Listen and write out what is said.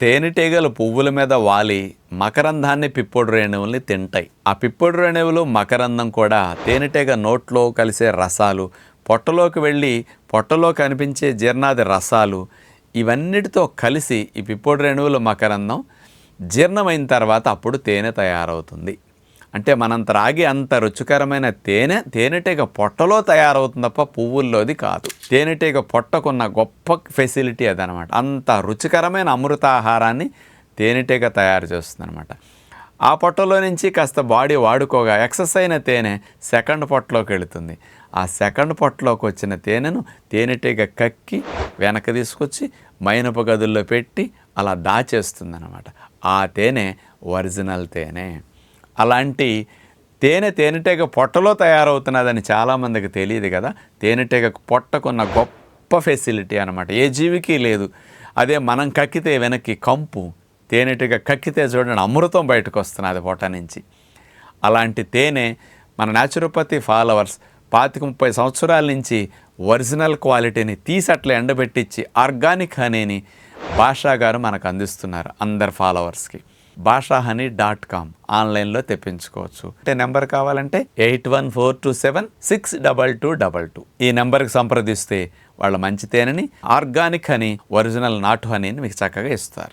తేనెటీగలు పువ్వుల మీద వాలి మకరందాన్ని పిప్పొడు రేణువుల్ని తింటాయి. ఆ పిప్పొడు రేణువులు మకరందం కూడా తేనెటీగ నోట్లో కలిసే రసాలు పొట్టలోకి వెళ్ళి పొట్టలో కనిపించే జీర్ణాది రసాలు ఇవన్నిటితో కలిసి ఈ పిప్పొడు రేణువులు మకరందం జీర్ణమైన తర్వాత అప్పుడు తేనె తయారవుతుంది. అంటే మనం త్రాగే అంత రుచికరమైన తేనె తేనెటీగ పొట్టలో తయారవుతుంది తప్ప పువ్వుల్లోది కాదు. తేనెటీగ పొట్టకున్న గొప్ప ఫెసిలిటీ అదనమాట. అంత రుచికరమైన అమృతాహారాన్ని తేనెటీగ తయారు చేస్తుందనమాట. ఆ పొట్టలో నుంచి కాస్త బాడీ వాడుకోగా ఎక్సెస్ అయిన తేనె సెకండ్ పొట్టలోకి వెళుతుంది. ఆ సెకండ్ పొట్టలోకి వచ్చిన తేనెను తేనెటీగ కక్కి వెనక తీసుకొచ్చి మైనపు గదుల్లో పెట్టి అలా దాచేస్తుంది అనమాట ఆ తేనె ఒరిజినల్ తేనె. అలాంటి తేనె తేనెటీగ పొట్టలో తయారవుతున్నదని చాలామందికి తెలియదు కదా. తేనెటీగ పొట్టకున్న గొప్ప ఫెసిలిటీ అనమాట ఏ జీవికి లేదు. అదే మనం కక్కితే వెనక్కి కంపు తేనెటీగ కక్కితే చూడండి అమృతం బయటకు వస్తున్నది పొట్ట నుంచి. అలాంటి తేనె మన న్యాచురోపతి ఫాలోవర్స్ పాతిక ముప్పై సంవత్సరాల నుంచి ఒరిజినల్ క్వాలిటీని తీసి అట్లా ఎండబెట్టించి ఆర్గానిక్ హనీని భాషా గారు మనకు అందిస్తున్నారు అందరు ఫాలోవర్స్కి భాషా హనీ డాట్ కామ్ ఆన్లైన్లో తెప్పించుకోవచ్చు. అంటే నెంబర్ కావాలంటే eight one four two seven six double two double two. ఈ నెంబర్కి సంప్రదిస్తే వాళ్ళ మంచి తేనెని ఆర్గానిక్ హనీ ఒరిజినల్ నాటు హనీని మీకు చక్కగా ఇస్తారు.